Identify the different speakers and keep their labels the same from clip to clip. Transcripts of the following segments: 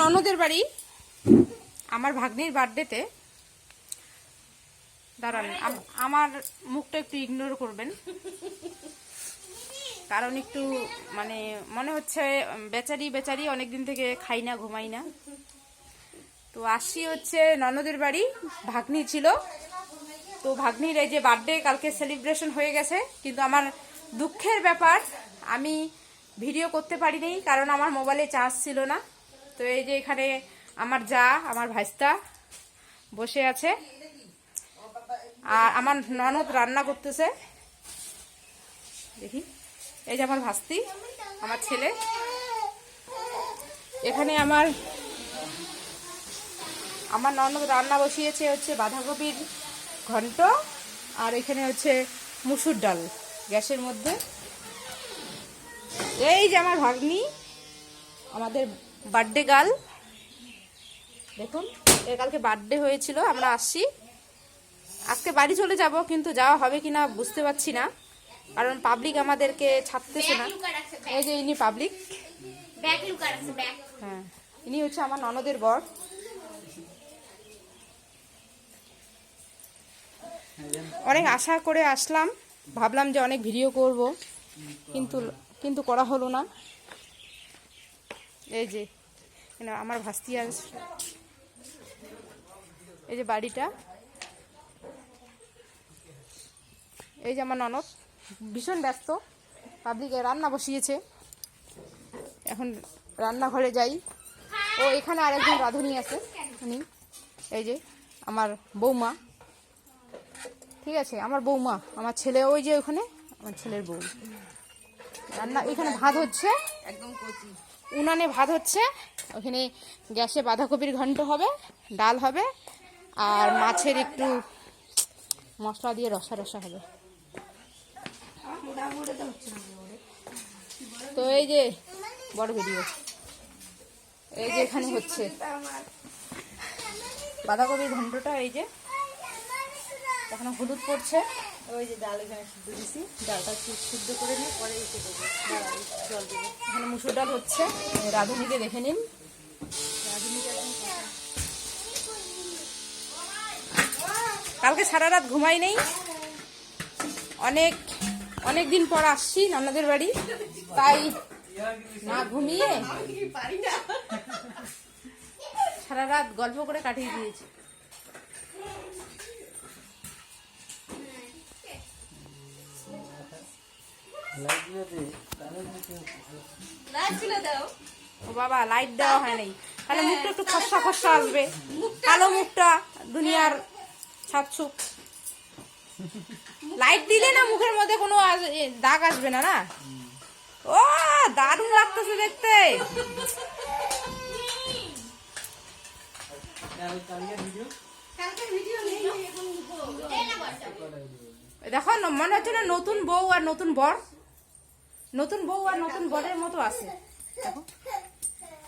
Speaker 1: ননদের বাড়ি, আমার ভাগ্নির বার্থডেতে। দাঁড়ান আমার মুখটা একটু ইগনোর করবেন। কারণ একটু মানে মনে হচ্ছে বেচারি বেচারি, অনেকদিন থেকে খাই না, ঘুমাই না। তো আসি হচ্ছে ননদের বাড়ি, ভাগ্নি ছিল। তো ভাগ্নির এই যে বার্থডে, কালকে সেলিব্রেশন হয়ে গেছে। কিন্তু আমার দুঃখের ব্যাপার, আমি ভিডিও করতে পারিনি, কারণ আমার মোবাইলে চার্জ ছিল না। তো এই যে এখানে আমার যা, আমার ভাইস্তা বসে আছে। আর আমার ননদ রান্না করতেছে। দেখি, এই যে আমার ভাস্তি, আমার ছেলে। এখানে আমার আমার ননদ রান্না বসিয়েছে হচ্ছে বাঁধাকপির ঘন্ট, আর এখানে হচ্ছে মুসুর ডাল গ্যাসের মধ্যে। এই যে আমার ভাগ্নি আমাদের বার্থডে গার্ল দেখুন এর কালকে বার্থডে হয়েছিল আমরা আসছি। আজকে বাড়ি চলে যাব কিন্তু যাওয়া হবে কিনা বুঝতে পারছি না কারণ পাবলিক আমাদেরকে ছাড়তেছে না। এই যে ইনি পাবলিক হ্যাঁ ইনি হচ্ছে আমার ননদের বর। অনেক আশা করে আসলাম ভাবলাম যে অনেক ভিডিও করব কিন্তু কিন্তু করা হলো না। এই যে আমার ভাস্তি আস এই যে বাড়িটা। এই যে আমার ননদ, ভীষণ ব্যস্ত। পাবলিকে রান্না বসিয়েছে। এখন রান্নাঘরে যাই। ও, এখানে আরেকজন রাঁধুনি আছে। উনি, এই যে আমার বৌমা। ঠিক আছে, আমার বৌমা, আমার ছেলে, ওই যে ওখানে, আমার ছেলের বউ। রান্না এখানে ভাত হচ্ছে।
Speaker 2: একদম কচি।
Speaker 1: উনানে ভাত হচ্ছে। ওখানে গ্যাসে বাঁধাকপির ঘন্ট হবে ডাল হবে আর মাছের একটু মশলা দিয়ে রসা রসা হবে। তো এই যে বড় ভিডিও এই যে এখানে হচ্ছে। বাঁধাকপির ঘন্টটা এই যে এখানে হলুদ পড়ছে।
Speaker 2: ওই যে ডাল এখানে সিদ্ধ দিছি। ডালটা সিদ্ধ করে নিই পরে এসে দেবো জল দেবো।
Speaker 1: এখানে মুসুর ডাল হচ্ছে। রাঁধুনিকে দেখে নিন। কালকে সারা রাত ঘুমাই নেই। অনেক অনেক দিন পর আসছি ননদের বাড়ি। তাই না ঘুমিয়ে সারা রাত গল্প করে কাটিয়ে দিয়েছি। ও বাবা লাইট দেওয়া তাহলে মুখটা একটু আসবে। কালো মুখটা দুনিয়ার লাইট দিলে না মুখের মধ্যে কোনো দাগ আসবে না না? ও, দারুণ লাগতেছে দেখতে। দেখো, মনে হচ্ছে না নতুন বউ আর নতুন বর। নতুন বউ আর নতুন বরের মতো আছে।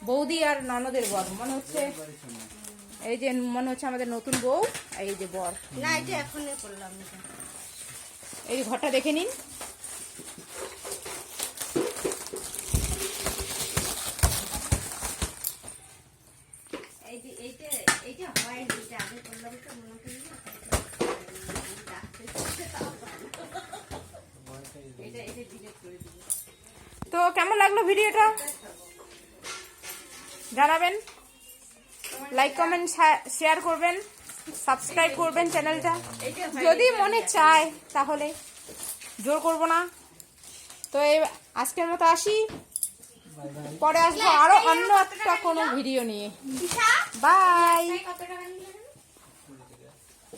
Speaker 1: বৌদি আর ননদের বর। মনে হচ্ছে এই যে মনে হচ্ছে আমাদের নতুন বউ আর এই যে বর।
Speaker 2: না এটা এখনই করলাম।
Speaker 1: এই ঘরটা দেখে নিন।
Speaker 2: এই যে এইটা তো মনে
Speaker 1: কেমন লাগল ভিডিওটা? জানাবেন। লাইক কমেন্ট শেয়ার করবেন। সাবস্ক্রাইব করবেন চ্যানেলটা যদি মনে চায় তাহলে জোর করব না। তো এই আজকের মতো আসি। পরে আসব আরও অন্য একটা কোনো ভিডিও নিয়ে। বাই